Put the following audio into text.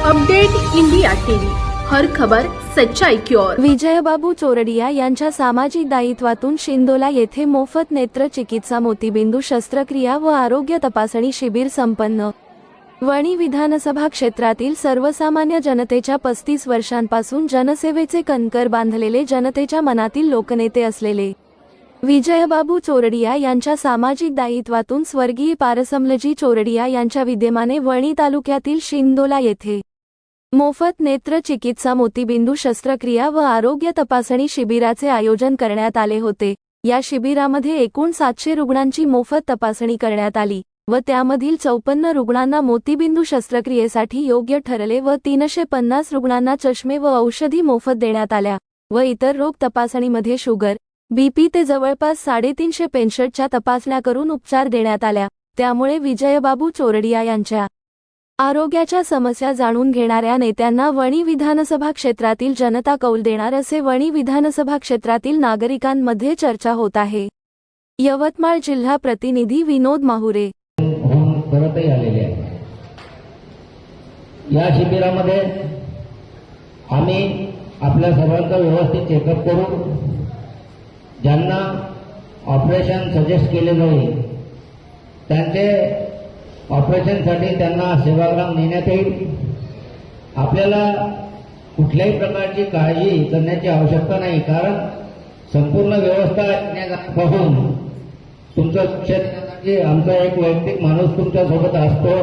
Update India TV. हर खबर सच्चाई की ओर. विजयबाबू चोरडिया यांच्या सामाजिक दायित्वातून शिंदोला येथे मोफत नेत्र चिकित्सा मोतीबिंदू शस्त्रक्रिया व आरोग्य तपासणी शिबिर संपन्न. वणी विधानसभा क्षेत्रातील सर्वसामान्य जनतेच्या पस्तीस वर्षांपासून जनसेवेचे कणकर बांधलेले जनतेच्या मनातील लोकनेते असलेले विजयबाबू चोरडिया यांच्या सामाजिक दायित्वातून स्वर्गीय पारसमलजी चोरडिया यांच्या विद्यमाने वणी तालुक्यातील शिंदोला येथे मोफत नेत्र चिकित्सा मोतीबिंदू शस्त्रक्रिया व आरोग्य तपासणी शिबिराचे आयोजन करण्यात आले होते. या शिबिरामध्ये एकूण सातशे रुग्णांची मोफत तपासणी करण्यात आली व त्यामधील चौपन्न रुग्णांना मोतीबिंदू शस्त्रक्रियेसाठी योग्य ठरले व तीनशे पन्नास रुग्णांना चष्मे व औषधी मोफत देण्यात आल्या व इतर रोग तपासणीमध्ये शुगर बीपी ते जवळपास साडेतीनशे पेन्शटच्या तपासण्या करून उपचार देण्यात आल्या. त्यामुळे विजयबाबू चोरडिया यांच्या आरोग्याच्या समस्या जाणून घेणाऱ्या नेत्यांना वणी विधानसभा क्षेत्रातील जनता कौल देणार असे वणी विधानसभा क्षेत्रातील नागरिकांमध्ये चर्चा होत आहे. यवतमाळ जिल्हा प्रतिनिधी विनोद माहुरे. आलेले या शिबिरामध्ये आम्ही आपल्या सर्वांचा व्यवस्थित चेकअप करू ज्यांना ऑपरेशन सजेस्ट केले जाईल त्यांचे ऑपरेशनसाठी त्यांना सेवाग्राम नेण्यात येईल. आपल्याला कुठल्याही प्रकारची काळजी करण्याची आवश्यकता नाही कारण संपूर्ण व्यवस्था पाहून तुमचं क्षेत्र म्हणजे आमचा एक वैयक्तिक माणूस तुमच्यासोबत असतो.